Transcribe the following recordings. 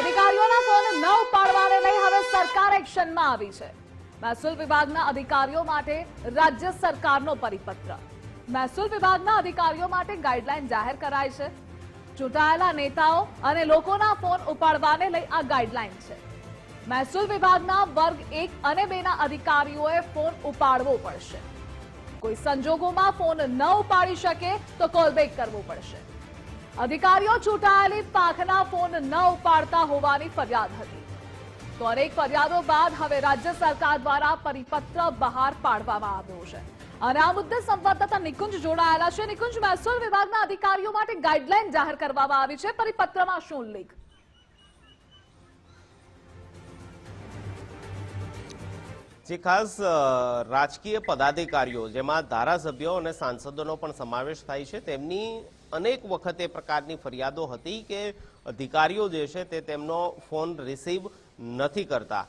અધિકારીઓના ફોન ન ઉપાડવાને લઈ હવે સરકાર એક્શનમાં આવી છે. મહેસૂલ વિભાગના અધિકારીઓ માટે રાજ્ય સરકારનો પરિપત્ર. મહેસૂલ વિભાગના અધિકારીઓ માટે ગાઈડલાઈન જાહેર કરાઈ છે. ચૂંટાયેલા નેતાઓ અને લોકોના ફોન ઉપાડવાને લઈ આ ગાઈડલાઈન છે. મહેસૂલ વિભાગના વર્ગ એક અને બેના અધિકારીઓએ ફોન ઉપાડવો પડશે. કોઈ સંજોગોમાં ફોન ન ઉપાડી શકે તો કોલબેક કરવો પડશે. અધિકારીઓ ચૂંટાયેલી પાંખના ફોન ન ઉપાડતા હોવાની ફરિયાદ હતી. તો અનેક ફરિયાદો બાદ હવે રાજ્ય સરકાર દ્વારા પરિપત્ર બહાર પાડવામાં આવ્યો છે. અને આ મુદ્દે સંવાદદાતા નિકુંજ જોડાયેલા છે. નિકુંજ, મહેસૂલ વિભાગના અધિકારીઓ માટે ગાઈડલાઈન જાહેર કરવામાં આવી છે. પરિપત્રમાં શું ઉલ્લેખ જે ખાસ રાજકીય પદાધિકારીઓ, જેમાં ધારાસભ્યો અને સાંસદોનો પણ સમાવેશ થાય છે, તેમની અનેક વખત એ પ્રકારની ફરિયાદો હતી કે અધિકારીઓ જે છે તે તેમનો ફોન રિસીવ નથી કરતા.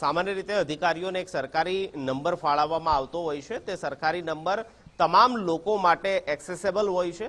સામાન્ય રીતે અધિકારીઓને એક સરકારી નંબર ફાળવવામાં આવતો હોય છે, તે સરકારી નંબર તમામ લોકો માટે એક્સેસેબલ હોય છે.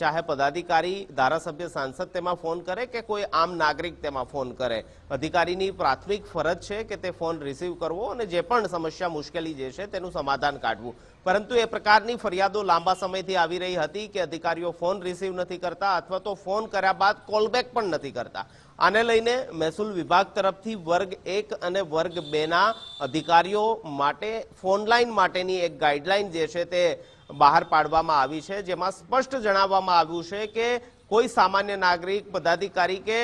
ચાહે પદાધિકારી, ધારાસભ્ય, સાંસદ તેમાં ફોન કરે કે કોઈ આમ નાગરિક તેમાં ફોન કરે. અધિકારીની પ્રાથમિક ફરજ છે કે તે ફોન રિસીવ કરવો અને જે પણ સમસ્યા મુશ્કેલી જે છે તેનું સમાધાન કાઢવું. પરંતુ એ પ્રકારની ફરિયાદો લાંબા સમયથી આવી રહી હતી કે અધિકારીઓ ફોન રિસીવ નથી કરતા અથવા તો ફોન કર્યા બાદ કોલબેક પણ નથી કરતા. આને લઈને મહેસૂલ વિભાગ તરફથી વર્ગ એક અને વર્ગ બેના અધિકારીઓ માટે ફોનલાઈન માટેની એક ગાઈડલાઈન જે છે તે બહાર પાડવામાં આવી છે, જેમાં સ્પષ્ટ જણાવવામાં આવ્યું છે કે કોઈ સામાન્ય નાગરિક, પદાધિકારી કે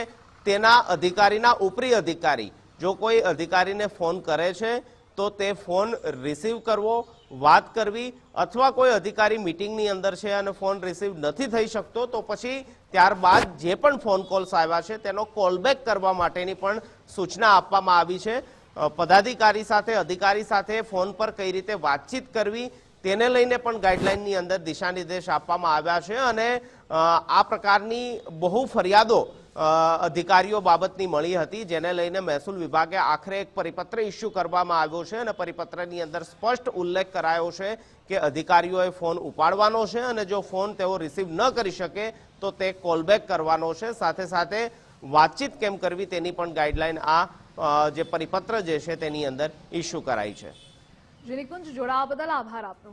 તેના અધિકારીના ઉપરી અધિકારી જો કોઈ અધિકારીને ફોન કરે છે, તો તે ફોન રિસીવ કરવો, વાત કરવી અથવા કોઈ અધિકારી મિટિંગની અંદર છે અને ફોન રિસીવ નથી થઈ શકતો, તો પછી ત્યારબાદ જે પણ ફોન કોલ્સ આવ્યા છે, તેનો કોલબેક કરવા માટેની પણ સૂચના આપવામાં આવી છે. પદાધિકારી સાથે, અધિકારી સાથે ફોન પર કઈ રીતે વાતચીત કરવી તેને લઈને પણ ગાઈડલાઇનની અંદર દિશા નિર્દેશ આપવામાં આવ્યા છે અને આ પ્રકારની બહુ ફરિયાદો અધિકારીઓ બાબતની મળી હતી, જેને લઈને મહેસૂલ વિભાગે આખરે એક પરિપત્ર ઇસ્યુ કરવામાં આવ્યો છે અને પરિપત્રની અંદર સ્પષ્ટ ઉલ્લેખ કરાયો છે કે અધિકારીઓએ ફોન ઉપાડવાનો છે અને જો ફોન તેઓ રિસીવ ન કરી શકે, તો તે કોલબેક કરવાનો છે. સાથે સાથે વાતચીત કેમ કરવી તેની પણ ગાઈડલાઇન આ જે પરિપત્ર જે છે તેની અંદર ઇસ્યુ કરાઈ છે. જે નિકુંજ જોડાવા બદલ આભાર આપનો.